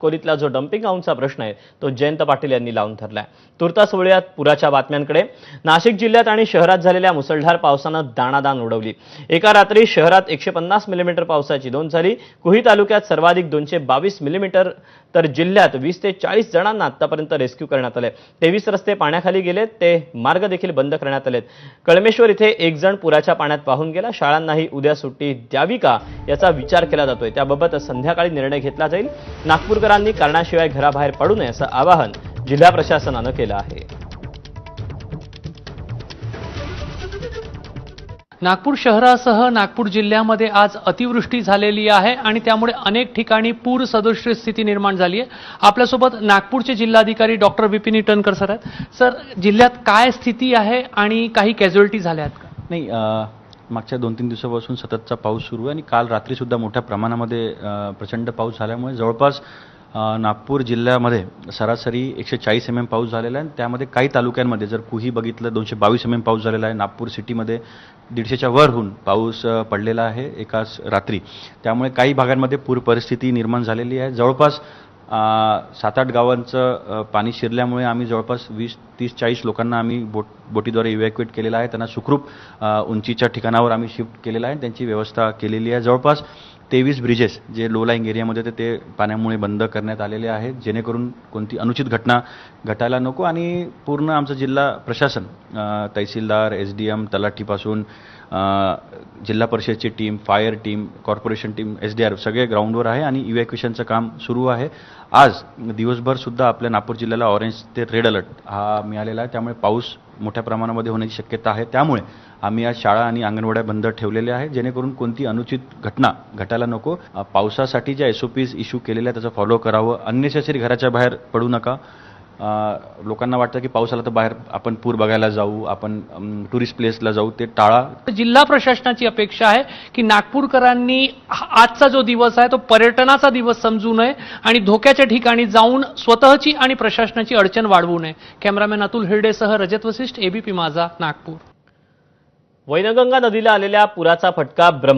कोलीतला जो डम्पिंग ग्राऊंडचा प्रश्न आहे तो जयंत पाटील यांनी लावून धरलाय. तुर्तास वळूयात पुराच्या बातम्यांकडे. नाशिक जिल्ह्यात आणि शहरात झालेल्या मुसळधार पावसानं दाणादाण उडवली. एका रात्री शहरात एकशे पन्नास मिलीमीटर पावसाची नोंद झाली. कुही तालुक्यात सर्वाधिक दोनशे बावीस मिलीमीटर तर जिल्ह्यात वीस ते चाळीस जणांना आतापर्यंत रेस्क्यू करण्यात आले तेवीस रस्ते पाण्याखाली गेलेत ते मार्ग देखील बंद करण्यात आलेत. कळमेश्वर इथे एक जण पुराच्या पाण्यात पाहून गेला. शाळांनाही उद्या सुट्टी द्यावी का याचा विचार केला जातोय. त्याबाबत संध्याकाळी निर्णय घेतला जाईल. नागपूरकर नागपूरकरांनी कारणाशिवाय घराबाहेर पडू नये असं आवाहन जिल्हा प्रशासनानं केलं आहे. नागपूर शहरासह नागपूर जिल्ह्यामध्ये आज अतिवृष्टी झालेली आहे आणि त्यामुळे अनेक ठिकाणी पूर सदृश स्थिती निर्माण झाली आहे. आपल्यासोबत नागपूरचे जिल्हाधिकारी डॉक्टर विपिन इटनकर सर आहेत. सर जिल्ह्यात काय स्थिती आहे आणि काही कॅज्युअलिटी झाल्या आहेत का? नाही मागच्या दोन तीन दिवसापासून सततचा पाऊस सुरू आहे आणि काल रात्रीसुद्धा मोठ्या प्रमाणामध्ये प्रचंड पाऊस झाल्यामुळे जवळपास नागपूर जिल्ह्यामध्ये सरासरी एकशे चाळीस एम एम पाऊस झालेला आहे. आणि त्यामध्ये काही तालुक्यांमध्ये जर कुही बघितलं दोनशे बावीस एम एम पाऊस झालेला आहे. नागपूर सिटीमध्ये दीडशेच्या वरहून पाऊस पडलेला आहे एकाच रात्री. त्यामुळे काही भागांमध्ये पूर परिस्थिती निर्माण झालेली आहे. जवळपास सात आठ गावांचं पाणी शिरल्यामुळे आम्ही जवळपास वीस तीस चाळीस लोकांना आम्ही बोट बोटीद्वारे इव्हॅक्युएट केलेलं आहे. त्यांना सुखरूप उंचीच्या ठिकाणावर आम्ही शिफ्ट केलेलं आहे. त्यांची व्यवस्था केलेली आहे. जवळपास तेवीस ब्रिजेस जे लो लाईंग एरियामध्ये होते ते पाण्यामुळे बंद करण्यात आलेले आहेत. जेणेकरून कोणती अनुचित घटना घटायला नको आणि पूर्ण आमचं जिल्हा प्रशासन तहसीलदार एस डी एम तलाठीपासून जिल्हा परिषदची team fire team corporation team S D R सगळे ग्राउंडवर आहे आणि इव्हॅक्युएशनचं काम सुरू आहे. आज दिवसभर सुद्धा आपल्या नागपूर जिल्ह्याला ऑरेंज ते रेड अलर्ट हा मिळालेला आहे. त्यामुळे पाऊस मोठ्या प्रमाणामध्ये होण्याची शक्यता आहे. त्यामुळे आम्ही आज शाळा आणि अंगणवाड्या बंद ठेवलेल्या आहे जेणेकरून कोणती अनुचित घटना घटायला नको. पावसासाठी ज्या एस ओ इश्यू केलेल्या त्याचं फॉलो करावं. अननेसेसरी घराच्या बाहेर पडू नका. लोकांना वाटतं की पाऊस आला तर बाहेर आपण पूर बघायला जाऊ आपण टुरिस्ट प्लेसला जाऊ ते टाळा. जिल्हा प्रशासनाची अपेक्षा आहे की नागपूरकरांनी हा- आजचा जो दिवस आहे तो पर्यटनाचा दिवस समजू नये आणि धोक्याच्या ठिकाणी जाऊन स्वतःची आणि प्रशासनाची अडचण वाढवू नये. कॅमेरामॅन अतुल हिरडेसह रजत वसिष्ठ एबीपी माझा नागपूर. वैनगंगा नदीला आलेल्या पुराचा फटका ब्रह्म